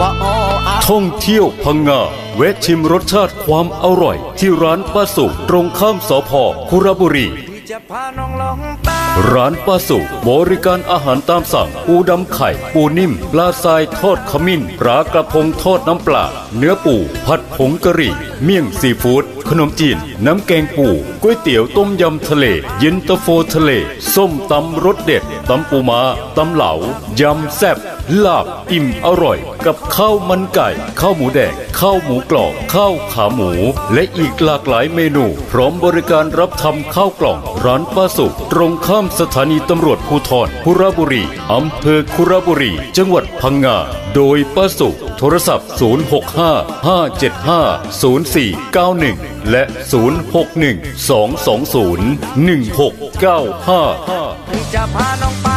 ว่าท่องเที่ยวพังงาแวะชิมรสชาติความอร่อย ที่ร้านป้าสุตรงข้ามสพคุระบุรีร้านป้าสุบริการอาหารตามสั่ง ปูดำไข่ ปูนิ่ม ปลาทรายทอดขมิ้นปลากระพงทอดน้ำปลา เนื้อปู ผัดผงกะหรี่ เมี่ยงซีฟู้ดขนมจีน น้ำแกงปูก๋วยเตี๋ยวต้มยำทะเล เย็นตาโฟทะเล ส้มตำรสเด็ดตำปูมาตำเหลายำแซ่บ ลาบอิ่มอร่อย กับข้าวมันไก่ ข้าวหมูแดง ข้าวหมูกรอบข้าวขาหมู และอีกหลากหลายเมนู พร้อมบริการรับทำข้าวกล่อง ร้านป้าสุตรงข้ามสถานีตำรวจภูธรคุระบุรีอำเภอคุระบุรี จังหวัดพังงา โดยป้าสุโทรศัพท์ 065 575 0491 และ 061 220 1695จะพาน้องไป